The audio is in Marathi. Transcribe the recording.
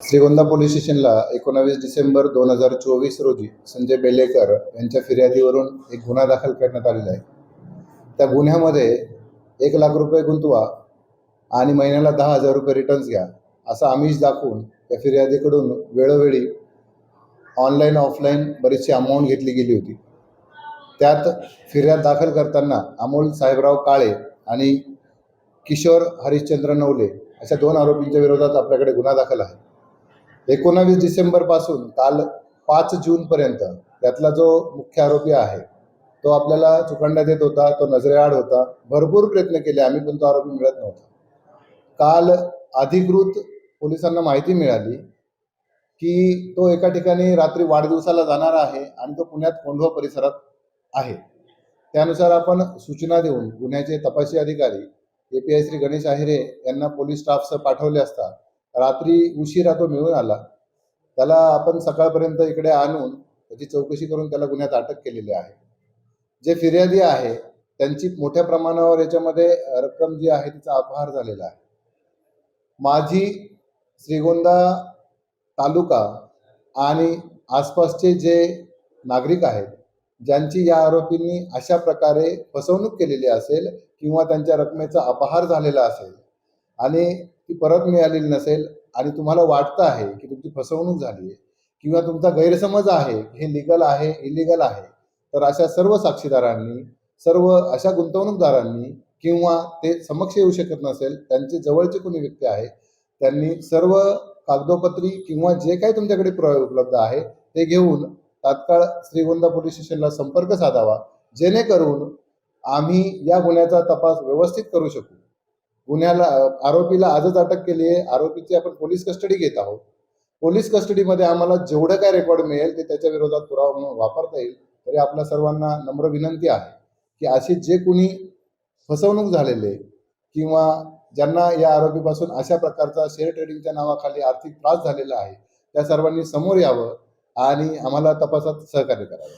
श्रीगोंदा पोलीस स्टेशनला एकोणावीस डिसेंबर दोन हजार चोवीस रोजी संजय बेलेकर यांच्या फिर्यादीवरून एक गुन्हा दाखल करण्यात आलेला आहे. त्या गुन्ह्यामध्ये एक लाख रुपये गुंतवा आणि महिन्याला दहा हजार रुपये रिटर्न्स घ्या असा आमिष दाखवून त्या फिर्यादीकडून वेळोवेळी ऑनलाईन ऑफलाईन बरीचशी अमाऊंट घेतली गेली होती. त्यात फिर्याद दाखल करताना अमोल साहेबराव काळे आणि किशोर हरिश्चंद्र नवले अशा दोन आरोपींच्या विरोधात आपल्याकडे गुन्हा दाखल आहे. एकोणावीस डिसेंबरपासून काल पाच जूनपर्यंत त्यातला जो मुख्य आरोपी आहे तो आपल्याला चुकांड्यात येत होता तो नजरेआड होता. भरपूर प्रयत्न केले आम्ही पण तो आरोपी मिळत नव्हता. काल अधिकृत पोलिसांना माहिती मिळाली की तो एका ठिकाणी रात्री वाढदिवसाला जाणार आहे आणि तो पुण्यात कोंढवा परिसरात आहे. त्यानुसार आपण सूचना देऊन गुन्ह्याचे तपासी अधिकारी A P I Shri Ganesh Ahire यांना पोलीस स्टाफसह पाठवले असता रात्री उशिरा तो मिळून आला. त्याला आपण सकाळपर्यंत इकडे आणून त्याची चौकशी करून त्याला गुन्ह्यात अटक केलेली आहे. जे फिर्यादी आहे त्यांची मोठ्या प्रमाणावर याच्यामध्ये रक्कम जी आहे तिचा अपहार झालेला आहे. माझी श्रीगोंदा तालुका आणि आसपासचे जे नागरिक आहेत ज्यांची या आरोपींनी अशा प्रकारे फसवणूक केलेली असेल किंवा त्यांच्या रकमेचा अपहार झालेला असेल आणि ती परत मिळालेली नसेल आणि तुम्हाला वाटतं आहे की तुमची फसवणूक झाली आहे किंवा तुमचा गैरसमज आहे हे लिगल आहे इलिगल आहे तर अशा सर्व साक्षीदारांनी सर्व अशा गुंतवणूकदारांनी किंवा ते समक्ष येऊ शकत नसेल त्यांचे जवळचे कोणी व्यक्ती आहे त्यांनी सर्व कागदोपत्री किंवा जे काही तुमच्याकडे पुरावे उपलब्ध आहे ते घेऊन तात्काळ श्रीगोंदा पोलीस स्टेशनला संपर्क साधावा जेणेकरून आम्ही या गुन्ह्याचा तपास व्यवस्थित करू शकू. गुन्ह्याला आरोपीला आजच अटक केली आहे. आरोपीची आपण पोलीस कस्टडी घेत आहोत. पोलीस कस्टडीमध्ये आम्हाला जेवढं काय रेकॉर्ड मिळेल ते त्याच्या विरोधात पुरावा म्हणून वापरता येईल. तरी आपल्या सर्वांना नम्र विनंती आहे की असे जे कुणी फसवणूक झालेले किंवा ज्यांना या आरोपीपासून अशा प्रकारचा शेअर ट्रेडिंगच्या नावाखाली आर्थिक त्रास झालेला आहे त्या सर्वांनी समोर यावं आणि आम्हाला तपासात सहकार्य करावं.